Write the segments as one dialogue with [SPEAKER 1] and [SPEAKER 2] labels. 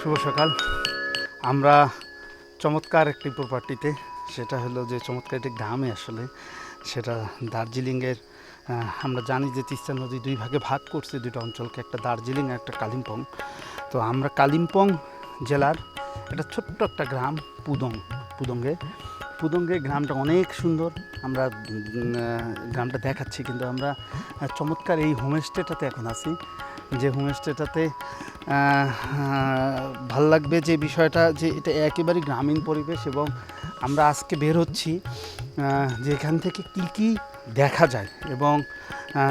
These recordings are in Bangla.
[SPEAKER 1] শুভ সকাল। আমরা চমৎকার একটি প্রপার্টিতে সেটা হলো যে চমৎকার একটি গ্রামে আসলে, সেটা দার্জিলিংয়ের আমরা জানি যে তিস্তা নদী দুই ভাগে ভাগ করছে দুটো অঞ্চলকে, একটা দার্জিলিং আর একটা কালিম্পং। তো আমরা কালিম্পং জেলার একটা ছোট্ট একটা গ্রাম, পুদং, পুদঙ্গে। পুদঙ্গে গ্রামটা অনেক সুন্দর। আমরা গ্রামটা দেখাচ্ছি, কিন্তু আমরা চমৎকার এই হোমস্টেটাতে এখন আছি। যে হোমস্টেটাতে ভালো লাগবে যে বিষয়টা যে এটা একেবারে গ্রামীণ পরিবেশ এবং আমরা আজকে বের হচ্ছি যে এখান থেকে কি কি দেখা যায় এবং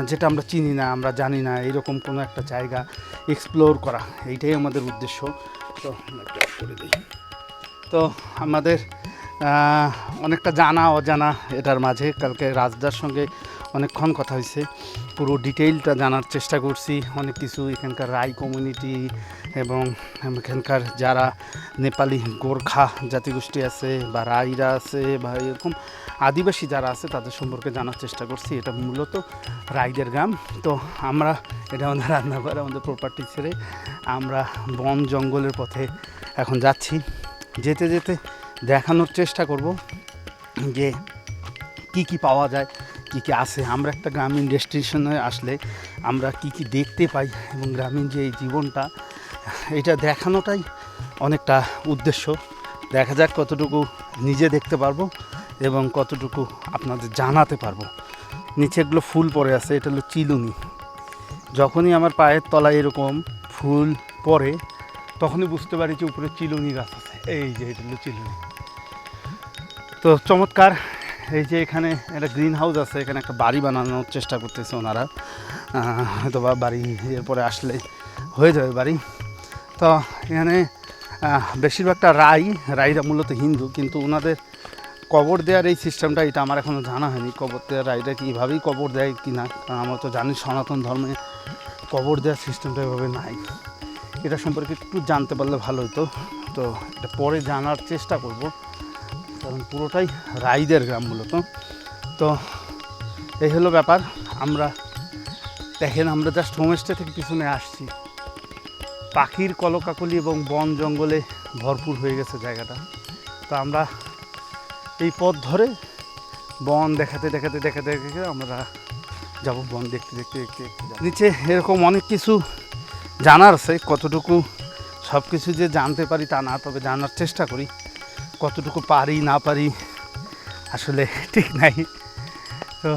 [SPEAKER 1] যেটা আমরা চিনি না, আমরা জানি না, এরকম কোনো একটা জায়গা এক্সপ্লোর করা, এইটাই আমাদের উদ্দেশ্য। তো করে দিই। তো আমাদের অনেকটা জানা অজানা এটার মাঝে, কালকে রাজদার সঙ্গে অনেকক্ষণ কথা হয়েছে। পুরো ডিটেইলটা জানার চেষ্টা করছি। অনেক কিছু এখানকার রাই কমিউনিটি এবং এখানকার যারা নেপালি গোর্খা জাতিগোষ্ঠী আছে বা রাইরা আছে বা এরকম আদিবাসী যারা আছে, তাদের সম্পর্কে জানার চেষ্টা করছি। এটা মূলত রাইদের গ্রাম। তো আমরা এটা আমাদের রান্নাঘর, আমাদের প্রপার্টি ছেড়ে আমরা বন জঙ্গলের পথে এখন যাচ্ছি। যেতে যেতে দেখানোর চেষ্টা করব যে কি কি পাওয়া যায়। কি কি আছে, আমরা একটা গ্রামীণ ডেস্টিনেশনে আসলে আমরা কি কি দেখতে পাই এবং গ্রামীণ যে এই জীবনটা, এটা দেখানোটাই অনেকটা উদ্দেশ্য। দেখা যাক কতটুকু নিজে দেখতে পারব এবং কতটুকু আপনাদের জানাতে পারব। নিচে এগুলো ফুল পড়ে আছে, এটা হলো চিলুনি। যখনই আমার পায়ের তলায় এরকম ফুল পড়ে, তখনই বুঝতে পারি যে উপরে চিলুনি গাছ আছে। এই যে, এটা হলো চিলুনি। তো চমৎকার এই যে এখানে একটা গ্রিন হাউস আছে, এখানে একটা বাড়ি বানানোর চেষ্টা করতেছে ওনারা। হয়তো বা বাড়ি এরপরে আসলে হয়ে যাবে বাড়ি। তো এখানে বেশিরভাগটা রাই, রাইরা মূলত হিন্দু, কিন্তু ওনাদের কবর দেওয়ার এই সিস্টেমটা এটা আমার এখনও জানা হয়নি, কবর দেওয়ার রাইরা কি এভাবেই কবর দেয় কি না কারণ আমরা তো জানি সনাতন ধর্মে কবর দেওয়ার সিস্টেমটা এভাবে নাই। এটা সম্পর্কে একটু জানতে পারলে ভালো হতো তো এটা পরে জানার চেষ্টা করব। কারণ পুরোটাই রাইদের গ্রাম মূলত। তো এই হলো ব্যাপার। আমরা দেখেন, আমরা জাস্ট হোমস্টে থেকে পিছনে আসছি। পাখির কলকাকলি এবং বন জঙ্গলে ভরপুর হয়ে গেছে জায়গাটা। তো আমরা এই পথ ধরে বন দেখাতে দেখাতে দেখাতে দেখাতে আমরা যাব বন দেখতে দেখতে দেখতে নিচে এরকম অনেক কিছু জানার আছে। কতটুকু সব কিছু যে জানতে পারি তা না, তবে জানার চেষ্টা করি। কতটুকু পারি, না পারি, আসলে ঠিক নাই। তো,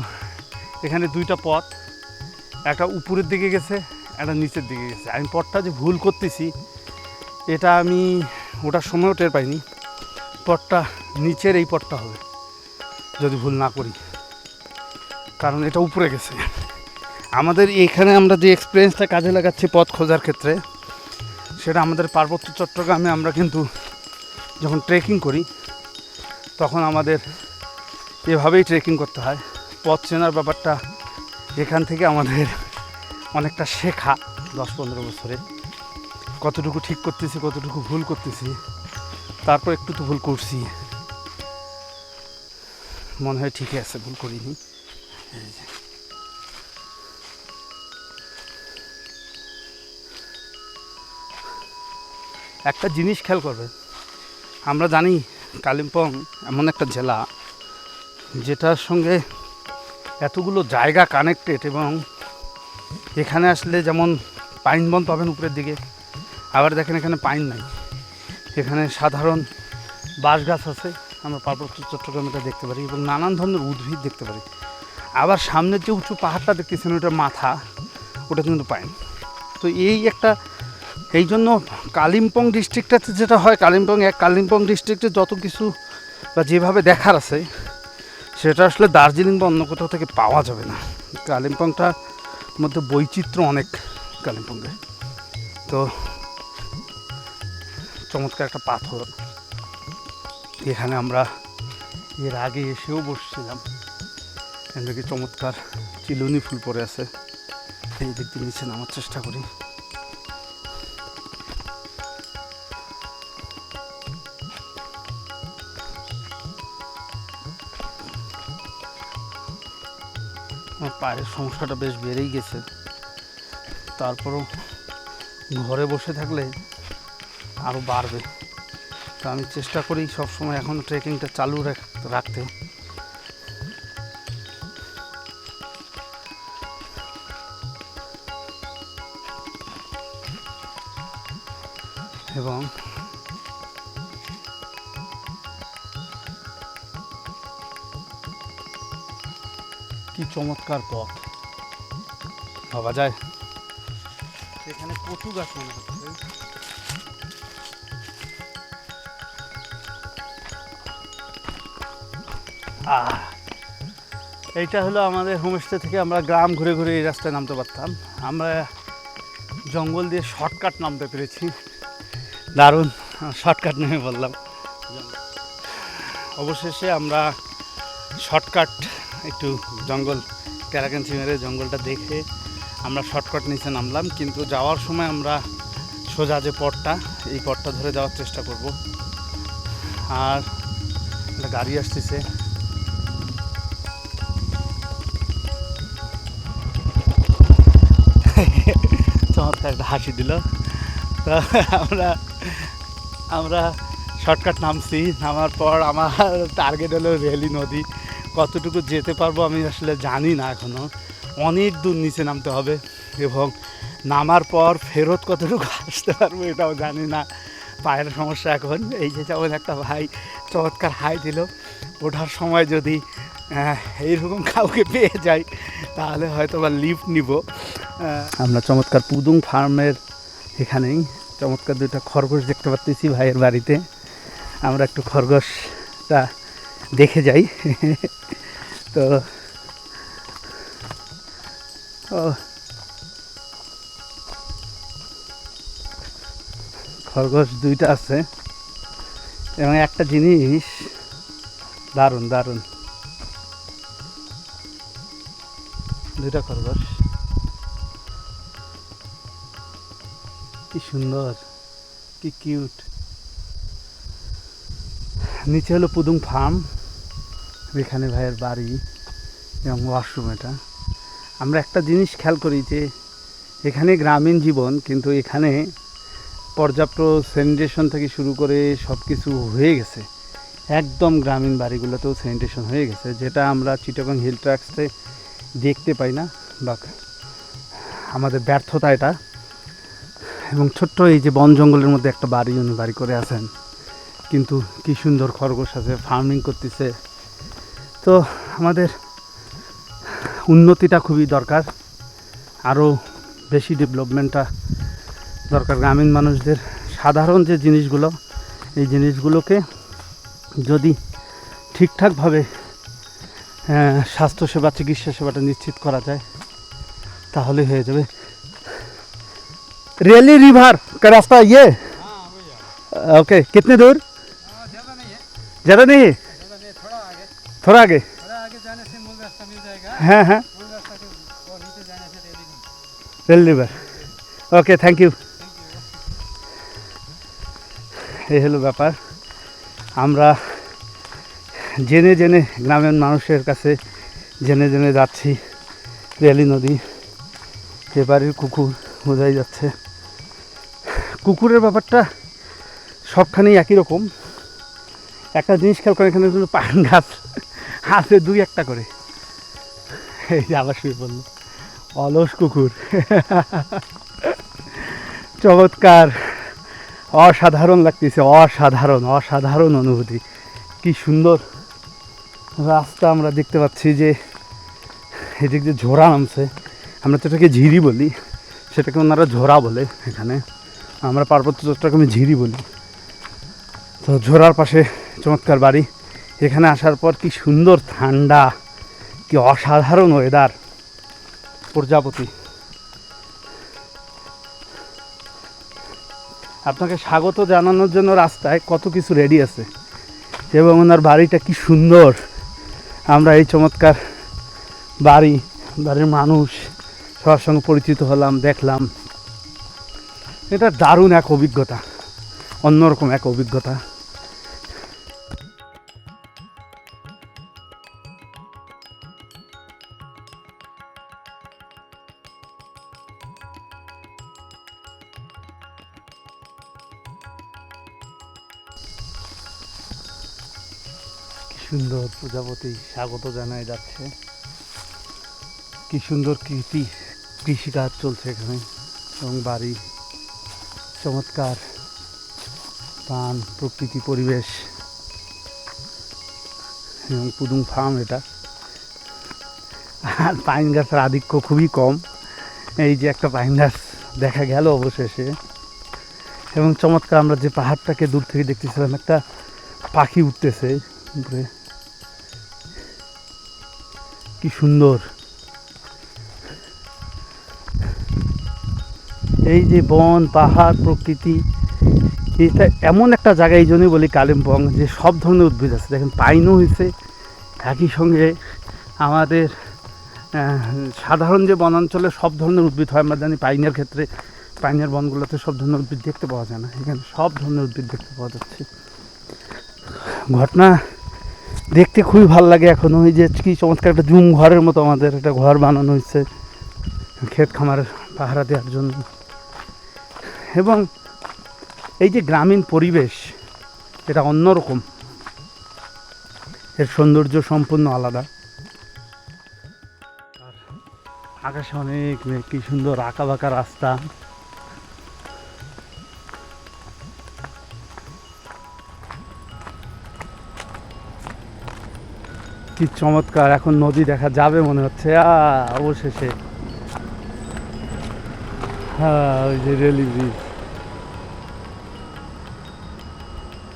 [SPEAKER 1] এখানে দুইটা পথ। একটা উপরের দিকে গেছে, একটা নিচের দিকে গেছে। আমি পথটা যে ভুল করতেছি, এটা আমি ওটার সময়ও টের পাইনি। পথটা, নিচের এই পথটা হবে, যদি ভুল না করি। কারণ এটা উপরে গেছে। আমাদের এখানে আমরা যে এক্সপিরিয়েন্সটা কাজে লাগাচ্ছি পথ খোঁজার ক্ষেত্রে, সেটা আমাদের পার্বত্য চট্টগ্রামে আমরা কিন্তু যখন ট্রেকিং করি, তখন আমাদের এভাবেই ট্রেকিং করতে হয়। পথ চেনার ব্যাপারটা এখান থেকে আমাদের অনেকটা শেখা দশ পনেরো বছরে। কতটুকু ঠিক করতেছি, কতটুকু ভুল করতেছি, তারপর একটু তো ভুল করছি। মনে হয় ঠিকই আছে, ভুল করিনি। একটা জিনিস খেয়াল করবেন আমরা জানি কালিম্পং এমন একটা জেলা যেটার সঙ্গে এতগুলো জায়গা কানেক্টেড এবং এখানে আসলে যেমন পাইন বন পাবেন উপরের দিকে, আবার দেখেন এখানে পাইন নাই। এখানে সাধারণ বাঁশ গাছ আছে, আমরা পার্বত্য চট্টগ্রামে দেখতে পারি এবং নানান ধরনের উদ্ভিদ দেখতে পারি। আবার সামনের যে উঁচু পাহাড়টা দেখতেছেন ওটা মাথা, ওটা কিন্তু পাইন। তো এই একটা এই জন্য কালিম্পং ডিস্ট্রিক্টটাতে যেটা হয়, কালিম্পং এক, কালিম্পং ডিস্ট্রিক্টে যত কিছু বা যেভাবে দেখার আছে, সেটা আসলে দার্জিলিং বা অন্য কোথাও থেকে পাওয়া যাবে না। কালিম্পংটার মধ্যে বৈচিত্র্য অনেক কালিম্পংয়ে। তো চমৎকার একটা পাথর। এখানে আমরা এর আগে এসেও বসছিলাম। এদিকে চমৎকার চিলুনি ফুল পড়ে আছে। এই দিক দিয়ে নিচে নামার চেষ্টা করি। আমার পায়ের সমস্যাটা বেশ বেড়েই গেছে। তারপরও ঘরে বসে থাকলে আরও বাড়বে। তো আমি চেষ্টা করি সবসময় এখন ট্রেকিংটা চালু রাখ- রাখতে। এবং চমৎকার পথ। ভাবা যায় এখানে কচু গাছ মনে হচ্ছে। এইটা হলো আমাদের হোমস্টে থেকে আমরা গ্রাম ঘুরে ঘুরে এই রাস্তায় নামতে পারতাম। আমরা জঙ্গল দিয়ে শর্টকাট নামতে পেরেছি। দারুণ শর্টকাট নেমে বললাম। অবশেষে আমরা শর্টকাট একটু জঙ্গল ক্যারাকেন্সি মেরে জঙ্গলটা দেখে আমরা শর্টকাট নিচে নামলাম, কিন্তু যাওয়ার সময় আমরা সোজা যে পথটা, এই পথটা ধরে যাওয়ার চেষ্টা করব। আর একটা গাড়ি আসতেছে। চমৎকার একটা হাসি দিল। তো আমরা আমরা শর্টকাট নামছি, নামার পর আমার টার্গেট হলো রেলি নদী। কতটুকু যেতে পারব আমি আসলে জানি না এখনও অনেক দূর নিচে নামতে হবে এবং নামার পর ফেরত কতটুকু আসতে পারব এটাও জানি না। পায়ের সমস্যা এখন। এই যে যেমন একটা ভাই চমৎকার হাই দিল। ওঠার সময় যদি এইরকম কাউকে পেয়ে যাই, তাহলে হয়তো বা লিফট নিব। আমরা চমৎকার পুদুং ফার্মের এখানেই চমৎকার দুইটা খরগোশ দেখতে পাচ্ছি ভাইয়ের বাড়িতে। আমরা একটু খরগোশটা দেখে যাই। তো, ও। খরগোশ দুইটা আছে। এবং একটা জিনিস, দারুণ দারুণ। দুইটা খরগোশ। কি সুন্দর, কি কিউট। নিচে হলো পুদুং ফার্ম। এখানে ভাইয়ের বাড়ি এবং ওয়াশরুম এটা। আমরা একটা জিনিস খেয়াল করি যে, এখানে গ্রামীণ জীবন, কিন্তু এখানে পর্যাপ্ত স্যানিটেশন থেকে শুরু করে সব কিছু হয়ে গেছে। একদম গ্রামীণ বাড়িগুলোতেও স্যানিটেশন হয়ে গেছে, যেটা আমরা চিটাগং হিল ট্র্যাক্সে দেখতে পাই না, বা আমাদের ব্যর্থতা এটা। এবং ছোট্ট এই যে বন জঙ্গলের মধ্যে একটা বাড়ি, উনি বাড়ি করে আছেন। কিন্তু কি সুন্দর খরগোশ আছে ফার্মিং করতেছে। তো আমাদের উন্নতিটা খুবই দরকার আরও বেশি ডেভেলপমেন্টটা দরকার গ্রামীণ মানুষদের সাধারণ যে জিনিসগুলো এই জিনিসগুলোকে যদি ঠিকঠাকভাবে আহ, স্বাস্থ্যসেবা চিকিৎসা সেবাটা নিশ্চিত করা যায় তাহলে হয়ে যাবে रेली रिवर का रास्ता ये
[SPEAKER 2] हाँ भैया
[SPEAKER 1] ओके कितने दूर
[SPEAKER 2] हाँ ज़्यादा नहीं है थोड़ा आगे
[SPEAKER 1] थोड़ा आगे
[SPEAKER 2] जाने से मूल रास्ता मिल जाएगा
[SPEAKER 1] हाँ हाँ
[SPEAKER 2] मूल रास्ता के और नीचे जाने से रेली नहीं
[SPEAKER 1] rail river okay thank you এই হলো ব্যাপার আমরা জেনে জেনে গ্রামের মানুষের কাছে জেনে জেনে যাচ্ছি রেলি নদী এবারের কুকুর বোঝাই যাচ্ছে কুকুরের ব্যাপারটা সবখানেই একই রকম একটা জিনিস খেয়াল করে এখানে কিন্তু পান গাছ আছে দুই একটা করে। এই যে আবার শুয়ে পড়ল। অলস কুকুর। চমৎকার। অসাধারণ লাগতেছে, অসাধারণ অসাধারণ অনুভূতি। কি সুন্দর। রাস্তা আমরা দেখতে পাচ্ছি যে, এদিক যে ঝোড়া নামছে। আমরা তো এটাকে ঝিরি বলি। সেটাকে ওনারা ঝোড়া বলে এখানে। আমরা পার্বত্য চট্টগ্রামে ঝিরি বলি। তো ঝোড়ার পাশে চমৎকার বাড়ি। এখানে আসার পর কি সুন্দর ঠান্ডা, কি অসাধারণ ওয়েদার প্রজাপতি। আপনাকে স্বাগত জানানোর জন্য রাস্তায় কত কিছু রেডি আছে। এবং ওনার বাড়িটা কি সুন্দর। আমরা এই চমৎকার বাড়ি, বাড়ির মানুষ, সবার সঙ্গে পরিচিত হলাম, দেখলাম। এটা দারুণ এক অভিজ্ঞতা, অন্যরকম এক অভিজ্ঞতা। সুন্দর প্রজাপতি স্বাগত জানাই যাচ্ছে। কি সুন্দর কৃতি, কৃষিকাজ চলছে এখানে, এবং বাড়ি, চমৎকার প্রাণ প্রকৃতি, পরিবেশ, এবং পুদুং ফার্ম এটা। আর পাইন গাছের আধিক্য খুবই কম। এই যে একটা পাইন গাছ দেখা গেল অবশেষে। এবং চমৎকার আমরা যে পাহাড়টাকে দূর থেকে দেখতেছিলাম, একটা পাখি উঠতেছে উপরে। কি সুন্দর। এই যে বন, পাহাড়, প্রকৃতি, এটা এমন একটা জায়গা, এই জন্যই বলি কালিম্পং, যে সব ধরনের উদ্ভিদ আছে। দেখেন, পাইনও হয়েছে, একই সঙ্গে আমাদের সাধারণ যে বনাঞ্চলে সব ধরনের উদ্ভিদ হয়, আমরা জানি পাইনের ক্ষেত্রে, পাইনের বনগুলোতে সব ধরনের উদ্ভিদ দেখতে পাওয়া যায় না। এখানে সব ধরনের উদ্ভিদ দেখতে পাওয়া যাচ্ছে। ঘটনা দেখতে খুবই ভালো লাগে এখন। ওই যে কি চমৎকার একটা জুম ঘরের মতো আমাদের, একটা ঘর বানানো হয়েছে ক্ষেত খামার পাহারা দেওয়ার জন্য। এবং এই যে গ্রামীণ পরিবেশ, এটা অন্যরকম। এর সৌন্দর্য সম্পূর্ণ আলাদা। আকাশে অনেক কি সুন্দর আঁকা বাঁকা রাস্তা। কি চমৎকার, এখন নদী দেখা যাবে মনে হচ্ছে। অবশেষে। হ্যাঁ ওই যে রেলি ব্রিজ।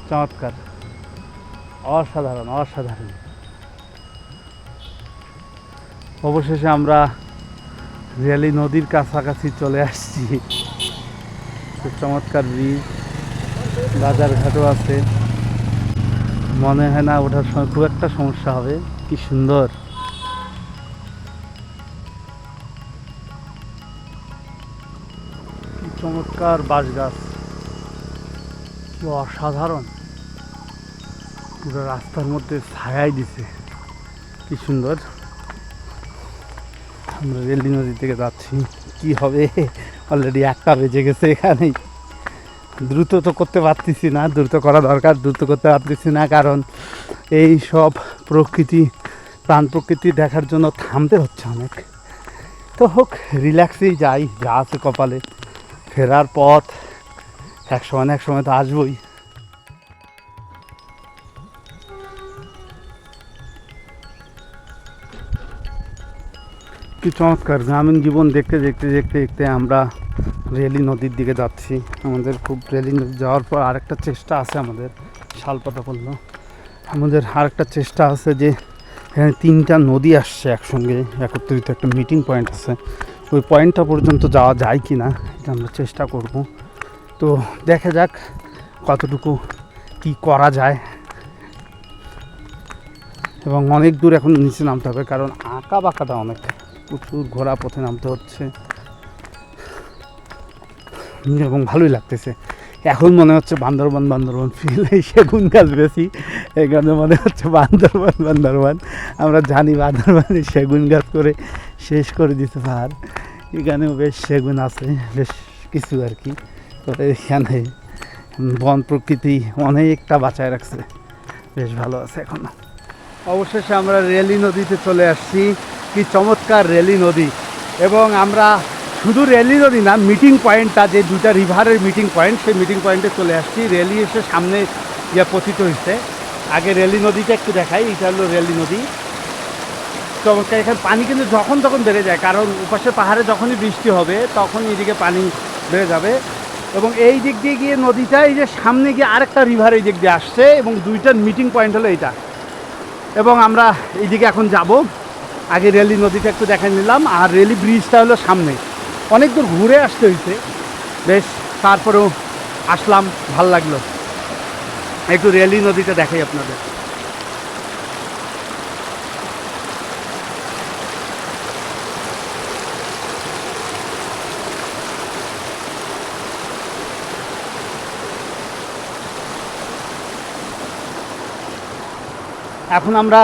[SPEAKER 1] চমৎকার। অসাধারণ অসাধারণ। অবশেষে আমরা রেলি নদীর কাছাকাছি চলে আসছি। খুব চমৎকার ব্রিজ। বাজারঘাটও আছে। মনে হয় না ওঠার সময় খুব একটা সমস্যা হবে। কি সুন্দর। চমৎকার বাঁশ গাছ অসাধারণ। পুরো রাস্তার মধ্যে ছায়াই দিছে। কি সুন্দর। আমরা রেলি নদী থেকে যাচ্ছি। কি হবে? অলরেডি একটা বেজে গেছে এখানেই। দ্রুত তো করতে পারতেছি না, দ্রুত করা দরকার, দ্রুত করতে পারতেছি না, কারণ এই সব প্রকৃতি, প্রাণ প্রকৃতি দেখার জন্য থামতে হচ্ছে অনেক। তো হোক রিল্যাক্সেই যাই, যা আছে কপালে, ফেরার পথ, এক সময় এক সময় তো আসবই। কি চমৎকার, গ্রামীণ জীবন দেখতে দেখতে দেখতে দেখতে আমরা রেলি নদীর দিকে যাচ্ছি। আমাদের খুব রেলি নদী যাওয়ার পর আরেকটা চেষ্টা আছে আমাদের, শালপাতা পড়ল। আমাদের আরেকটা চেষ্টা আছে যে, এখানে তিনটা নদী আসছে একসঙ্গে, একত্রিত একটা মিটিং পয়েন্ট আছে। ওই পয়েন্টটা পর্যন্ত যাওয়া যায় কি না এটা আমরা চেষ্টা করব। তো দেখা যাক কতটুকু কি করা যায়। এবং অনেক দূর এখন নিচে নামতে হবে, কারণ আঁকা বাঁকাটা অনেক, প্রচুর ঘোরা পথে নামতে হচ্ছে। এবং ভালোই লাগতেছে। এখন মনে হচ্ছে বান্দরবান বান্দরবান ফিল এই সেগুন গাছ বেশি। এখানে মনে হচ্ছে বান্দরবান বান্দরবান। আমরা জানি বান্দরবানে সেগুন গাছ করে শেষ করে দিতে পার। এখানেও বেশ সেগুন আছে, বেশ কিছু আর কি। তবে এখানে বন প্রকৃতি অনেকটা বাঁচায় রাখছে। বেশ ভালো আছে এখনও। অবশেষে আমরা রেলি নদীতে চলে আসছি। কি চমৎকার রেলি নদী। এবং আমরা শুধু রেলি নদী না মিটিং পয়েন্টটা যে দুইটা রিভারের মিটিং পয়েন্ট সেই মিটিং পয়েন্টে চলে আসছি। র্যালি এসে সামনে ইয়ে পতিত হয়েছে। আগে রেলি নদীটা একটু দেখাই, এটা হলো রেলি নদী। চমৎকার, এখানে পানি কিন্তু যখন তখন বেড়ে যায়, কারণ উপাসে পাহাড়ে যখনই বৃষ্টি হবে তখন এদিকে পানি বেড়ে যাবে। এবং এই দিক দিয়ে গিয়ে নদীটা, এই যে সামনে গিয়ে আরেকটা রিভার এই দিক দিয়ে আসছে, এবং দুইটার মিটিং পয়েন্ট হলো এইটা এবং আমরা এইদিকে এখন যাব। আগে রেলি নদীটা একটু দেখে নিলাম, আর রেলি ব্রিজটা হলো সামনে। অনেক দূর ঘুরে আসতে হয়েছে বেশ, তারপরেও আসলাম, ভালো লাগল। একটু রেলি নদীটা দেখাই আপনাদের। এখন আমরা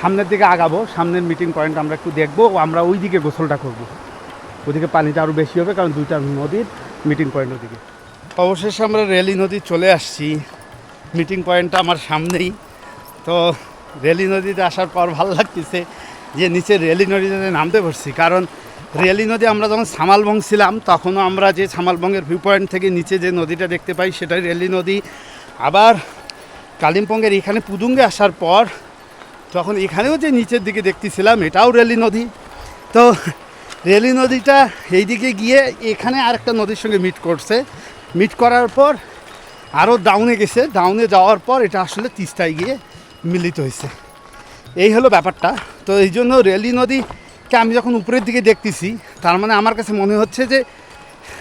[SPEAKER 1] সামনের দিকে আগাবো, সামনের মিটিং পয়েন্ট আমরা একটু দেখব, আমরা ওই দিকে গোসলটা করব। ওদিকে পানিটা আরও বেশি হবে, কারণ দুইটা নদীর মিটিং পয়েন্ট ওদিকে। অবশেষে আমরা রেলি নদী চলে আসছি। মিটিং পয়েন্টটা আমার সামনেই। তো রেলি নদীতে আসার পর ভালো লাগতেছে যে নিচে রেলি নদীতে নামতে পারছি। কারণ রেলি নদী আমরা যখন সামালবং ছিলাম, তখনও আমরা যে সামালবঙ্গের ভিউ পয়েন্ট থেকে নিচে যে নদীটা দেখতে পাই, সেটাই রেলি নদী। আবার কালিম্পংয়ের এখানে পুদুঙ্গে আসার পর, তখন এখানেও যে নিচের দিকে দেখতেছিলাম, এটাও রেলি নদী। তো রেলি নদীটা এইদিকে গিয়ে এখানে আরেকটা নদীর সঙ্গে মিট করছে। মিট করার পর আরও ডাউনে গেছে। ডাউনে যাওয়ার পর এটা আসলে তিস্তায় গিয়ে মিলিত হয়েছে। এই হলো ব্যাপারটা। তো এই জন্য রেলি নদীকে আমি যখন উপরের দিকে দেখতেছি, তার মানে আমার কাছে মনে হচ্ছে যে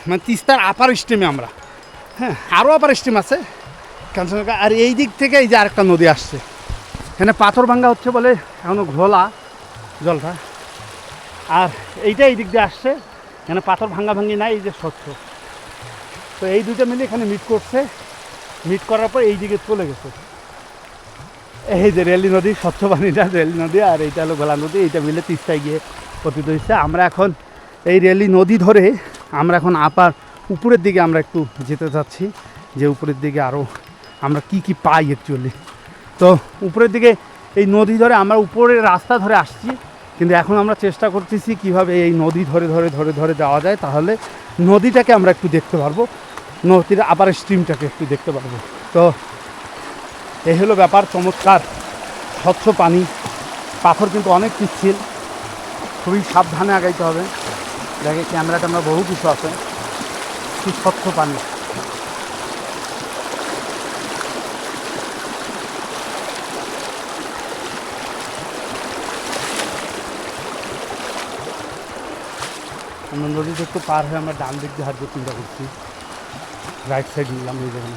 [SPEAKER 1] মানে তিস্তার আপার স্ট্রিমে আমরা। হ্যাঁ আরও আপার স্ট্রিম আছে। কাঞ্চনজঙ্ঘা আর এই দিক থেকে এই যে আরেকটা নদী আসছে। এখানে পাথর ভাঙ্গা হচ্ছে বলে এখনও ঘোলা জলটা। আর এইটা এই দিক দিয়ে আসছে। এখানে পাথর ভাঙ্গা ভাঙ্গি নাই, এই যে স্বচ্ছ। তো এই দুটো মিলে এখানে মিট করছে। মিট করার পর এই দিকে চলে গেছে। এই যে রেলি নদী, স্বচ্ছ পানিটা রেলি নদী আর এইটা হলো গোলা নদী, এইটা মিলে তিস্তায় গিয়ে পতিত হয়েছে। আমরা এখন এই রেলি নদী ধরে আমরা এখন আপার উপরের দিকে আমরা একটু যেতে চাচ্ছি যে উপরের দিকে আরও আমরা কি কি পাই অ্যাকচুয়ালি তো উপরের দিকে এই নদী ধরে আমরা উপরের রাস্তা ধরে আসছি। কিন্তু এখন আমরা চেষ্টা করতেছি কীভাবে এই নদী ধরে ধরে ধরে ধরে যাওয়া যায়, তাহলে নদীটাকে আমরা একটু দেখতে পারব, নদীর আবার স্ট্রিমটাকে একটু দেখতে পারব। তো এই হলো ব্যাপার, চমৎকার, স্বচ্ছ পানি, পাথর কিন্তু অনেক পিচ্ছিল, খুবই সাবধানে আগাইতে হবে। দেখে ক্যামেরা ট্যামেরা বহু কিছু আছে। কি স্বচ্ছ পানি। আমরা নদীতে একটু পার হয়ে আমরা ডান দিক দিয়ে হাঁটবো চিন্তা করছি। রাইট সাইড নিলাম, এই জায়গায়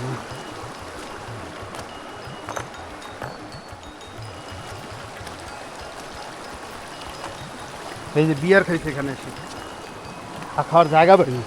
[SPEAKER 1] এই যে বিয়ার খাইছে এখানে এসে। আর খাওয়ার জায়গা পাইনি।